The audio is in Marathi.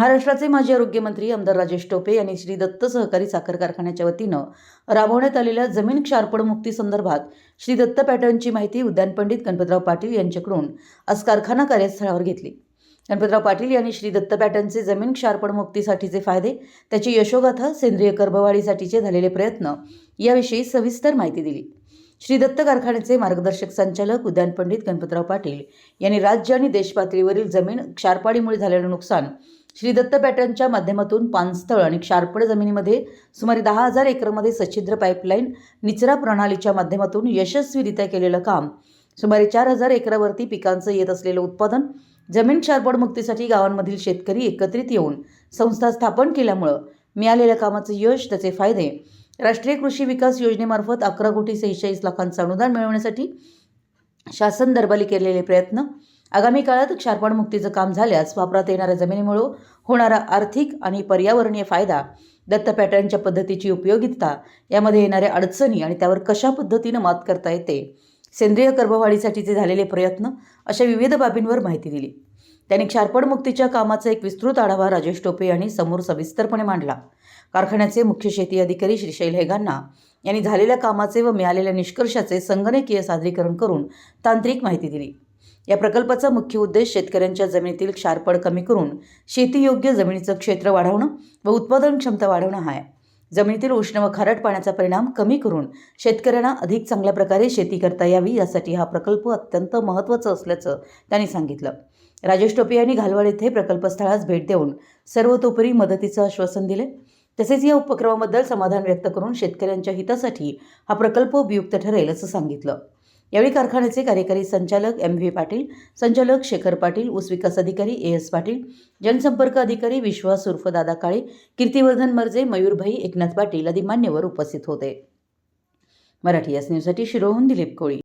महाराष्ट्राचे माजी आरोग्यमंत्री आमदार राजेश टोपे यांनी श्री दत्त सहकारी साखर कारखान्याच्या वतीनं राबवण्यात आलेल्या जमीन क्षारपड मुक्ती संदर्भात श्री दत्त पॅटर्नची माहिती उद्यान पंडित गणपतराव पाटील यांच्याकडून आज कारखाना कार्यस्थळावर घेतली. गणपतराव पाटील यांनी श्री दत्त पॅटर्नचे जमीन क्षारपणमुक्तीसाठीचे फायदे त्याची यशोगाथा सेंद्रिय कर्बवाढीसाठीचे झालेले प्रयत्न याविषयी सविस्तर माहिती दिली. श्री दत्त कारखान्याचे मार्गदर्शक संचालक उद्यान पंडित गणपतराव पाटील यांनी राज्य आणि देशपातळीवरील जमीन क्षारपाडीमुळे झालेलं नुकसान श्री दत्त पॅटर्नच्या माध्यमातून पानस्थळ आणि क्षारपड जमिनीमध्ये सुमारे दहा हजार एकरमध्ये सच्छिद्र पाईपलाईन निचरा प्रणालीच्या माध्यमातून यशस्वीरित्या केलेलं काम. सुमारे चार हजार एकरावरती पिकांचं येत असलेलं उत्पादन जमीन क्षारपड मुक्तीसाठी गावांमधील शेतकरी एकत्रित येऊन संस्था स्थापन केल्यामुळं मिळालेल्या कामाचं यश त्याचे फायदे. राष्ट्रीय कृषी विकास योजनेमार्फत अकरा कोटी सेहेचाळीस लाखांचं अनुदान मिळवण्यासाठी शासन दरबारी केलेले प्रयत्न. आगामी काळात क्षारपण मुक्तीचं काम झाल्यास वापरात येणाऱ्या जमिनीमुळे होणारा आर्थिक आणि पर्यावरणीय फायदा दत्त पॅटर्नच्या पद्धतीची उपयोगिता यामध्ये येणाऱ्या अडचणी आणि त्यावर कशा पद्धतीनं मात करता येते सेंद्रिय कर्बवाढीसाठीचे झालेले प्रयत्न अशा विविध बाबींवर माहिती दिली. त्यांनी क्षारपण मुक्तीच्या कामाचा एक विस्तृत आढावा राजेश टोपे यांनी समोर सविस्तरपणे मांडला. कारखान्याचे मुख्य शेती अधिकारी श्रीशैल हेगांना यांनी झालेल्या कामाचे व मिळालेल्या निष्कर्षाचे संगणकीय सादरीकरण करून तांत्रिक माहिती दिली. या प्रकल्पाचा मुख्य उद्देश शेतकऱ्यांच्या जमिनीतील क्षारपड कमी करून शेतीयोग्य जमिनीचं क्षेत्र वाढवणं व उत्पादन क्षमता वाढवणं हा आहे. जमिनीतील उष्ण व खारट पाण्याचा परिणाम कमी करून शेतकऱ्यांना अधिक चांगल्या प्रकारे शेती करता यावी यासाठी हा प्रकल्प अत्यंत महत्त्वाचा असल्याचं त्यांनी सांगितलं. राजेश टोपे यांनी घालवाड येथे प्रकल्पस्थळास भेट देऊन सर्वतोपरी मदतीचं आश्वासन दिले. तसेच या उपक्रमाबद्दल समाधान व्यक्त करून शेतकऱ्यांच्या हितासाठी हा प्रकल्प उपयुक्त ठरेल असं सांगितलं. यावेळी कारखान्याचे कार्यकारी संचालक एम व्ही पाटील संचालक शेखर पाटील ऊस विकास अधिकारी ए एस पाटील जनसंपर्क अधिकारी विश्वास उर्फ दादा काळे कीर्तिवर्धन मर्जे मयूरभाई एकनाथ पाटील आदी मान्यवर उपस्थित होते. मराठी यास न्यूजसाठी शिरोहून दिलीप कोळी.